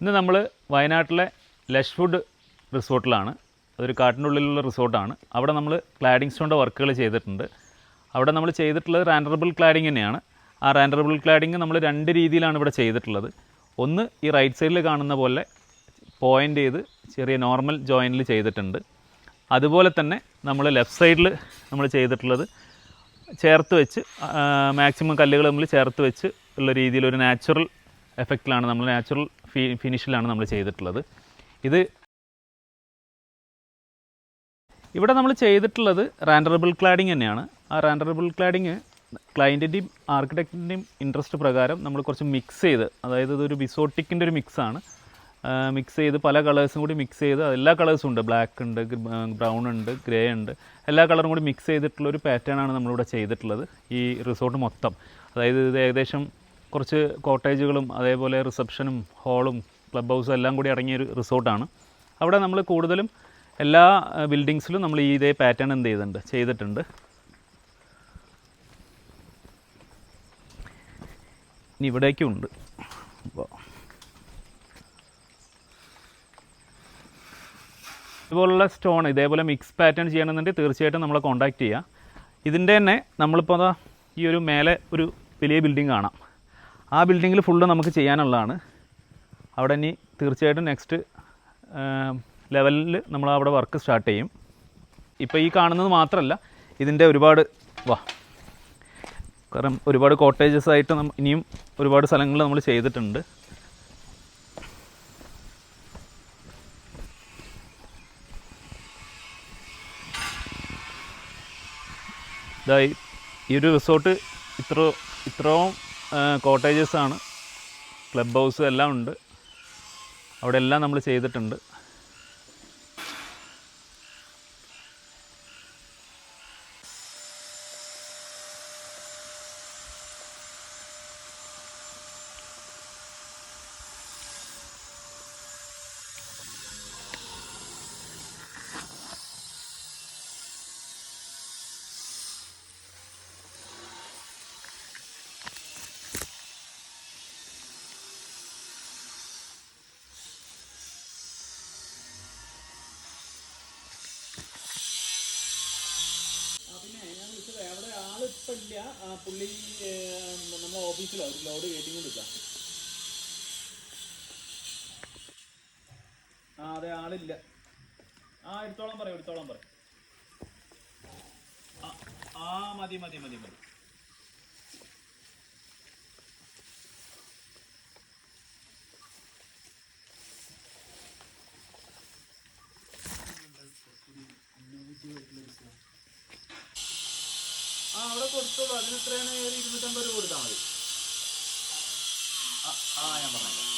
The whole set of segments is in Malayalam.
ഇന്ന് നമ്മൾ വയനാട്ടിലെ ലഷ് ഫുഡ് റിസോർട്ടിലാണ്. അതൊരു കാട്ടിനുള്ളിലുള്ള റിസോർട്ടാണ്. അവിടെ നമ്മൾ ക്ലാഡിംഗ് സ്റ്റോണിന്റെ വർക്കുകൾ ചെയ്തിട്ടുണ്ട്. അവിടെ നമ്മൾ ചെയ്തിട്ടുള്ളത് റാൻഡറബിൾ ക്ലാഡിംഗ് തന്നെയാണ്. ആ റാൻഡറബിൾ ക്ലാഡിംഗ് നമ്മൾ രണ്ട് രീതിയിലാണ് ഇവിടെ ചെയ്തിട്ടുള്ളത്. ഒന്ന് ഈ റൈറ്റ് സൈഡിൽ കാണുന്ന പോലെ പോയിന്റ് ചെയ്ത് ചെറിയ നോർമൽ ജോയിന്റിൽ ചെയ്തിട്ടുണ്ട്. അതുപോലെ തന്നെ നമ്മൾ ലെഫ്റ്റ് സൈഡിൽ നമ്മൾ ചെയ്തിട്ടുള്ളത് ചേർത്ത് വെച്ച് മാക്സിമം കല്ലുകൾ നമ്മൾ ചേർത്ത് വെച്ച് ഉള്ള രീതിയിൽ ഒരു നാച്ചുറൽ എഫക്റ്റിലാണ് നമ്മൾ നാച്ചുറൽ ഫിനിഷിലാണ് നമ്മൾ ചെയ്തിട്ടുള്ളത്. ഇത് ഇവിടെ നമ്മൾ ചെയ്തിട്ടുള്ളത് റാൻഡറബിൾ ക്ലാഡിങ് തന്നെയാണ്. ആ റാൻഡറബിൾ ക്ലാഡിങ് ക്ലയന്റിന്റെയും ആർക്കിടെക്റ്റിന്റെയും ഇൻട്രസ്റ്റ് പ്രകാരം നമ്മൾ കുറച്ച് മിക്സ് ചെയ്ത് അതായത് ഇതൊരു ബിസോട്ടിക്കിന്റെ ഒരു മിക്സാണ് മിക്സ് ചെയ്ത് പല കളേഴ്സും കൂടി മിക്സ് ചെയ്ത് എല്ലാ കളേഴ്സും ഉണ്ട്. ബ്ലാക്ക് ഉണ്ട് ബ്രൗൺ ഉണ്ട് ഗ്രേ ഉണ്ട്. എല്ലാ കളറും കൂടി മിക്സ് ചെയ്തിട്ടുള്ള ഒരു പാറ്റേൺ ആണ് നമ്മളിവിടെ ചെയ്തിട്ടുള്ളത് ഈ റിസോർട്ട് മൊത്തം. അതായത് ഇത് ഏകദേശം കുറച്ച് കോട്ടേജുകളും അതേപോലെ റിസപ്ഷനും ഹാളും ക്ലബ് ഹൗസും എല്ലാം കൂടി അടങ്ങിയൊരു റിസോർട്ടാണ്. അവിടെ നമ്മൾ കൂടുതലും എല്ലാ ബിൽഡിങ്സിലും നമ്മൾ ഈ ഇതേ പാറ്റേൺ എന്ത് ചെയ്തിട്ടുണ്ട് ചെയ്തിട്ടുണ്ട്. ഇനി ഇവിടേക്കും ഉണ്ട് അപ്പോൾ ഇതുപോലുള്ള സ്റ്റോൺ ഇതേപോലെ മിക്സ് പാറ്റേൺ ചെയ്യണമെന്നുണ്ടെങ്കിൽ തീർച്ചയായിട്ടും നമ്മളെ കോൺടാക്റ്റ് ചെയ്യുക ഇതിന്റെ തന്നെ നമ്മളിപ്പോൾ ഈ ഒരു മേലെ ഒരു വലിയ ബിൽഡിംഗ് കാണാം. ആ ബിൽഡിങ്ങിൽ ഫുള്ള് നമുക്ക് ചെയ്യാനുള്ളതാണ്. അവിടെ ഇനി തീർച്ചയായിട്ടും നെക്സ്റ്റ് ലെവലിൽ നമ്മൾ അവിടെ വർക്ക് സ്റ്റാർട്ട് ചെയ്യും. ഇപ്പോൾ ഈ കാണുന്നത് മാത്രമല്ല ഇതിന്റെ ഒരുപാട് വാ. കാരണം ഒരുപാട് കോട്ടേജസ് ആയിട്ട് ഇനിയും ഒരുപാട് സ്ഥലങ്ങൾ നമ്മൾ ചെയ്തിട്ടുണ്ട്. ഇതായി ഈ ഒരു റിസോർട്ട് ഇത്ര ഇത്രയും കോട്ടേജസ് ആണ്. ക്ലബ് ഹൗസ് എല്ലാം ഉണ്ട്. അവിടെ എല്ലാം നമ്മൾ ചെയ്തിട്ടുണ്ട് പിന്നെ ഞാൻ വിളിച്ചത് അവിടെ ഇല്ല പുള്ളി നമ്മുടെ ഓഫീസിലാണ് ഒരു ലോഡ് വെയിറ്റിംഗ് എടുക്കാം ആ അതെ ആളില്ല. ആ എടുത്തോളം പറയും എടുത്തോളം പറയും. ആ മതി മതി മതി മതി ആ അവിടെ കൊടുത്തോളൂ. അതിന് എത്രയാണ്? ഇരുന്നൂറ്റമ്പത് രൂപ കൊടുത്താൽ മതി. ആ, ഞാൻ പറഞ്ഞേക്കാം.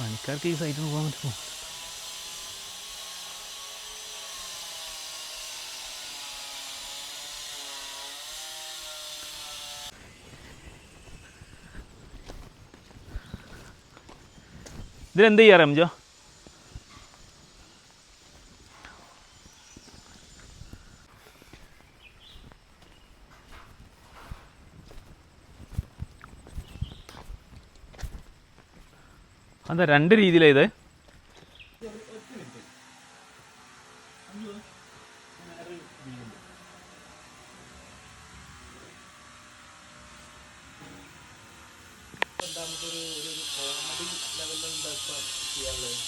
പണിക്കാർക്ക് ഈ സൈറ്റിൽ പോകാൻ പറ്റുമോ? ഇതിലെന്ത് ചെയ്യാ റംജോ? അതാ രണ്ട് രീതിയിലാണ് ഇത്? നമുക്കൊരു ഒരു ലെവലിൽ ചെയ്യാനുള്ളത്?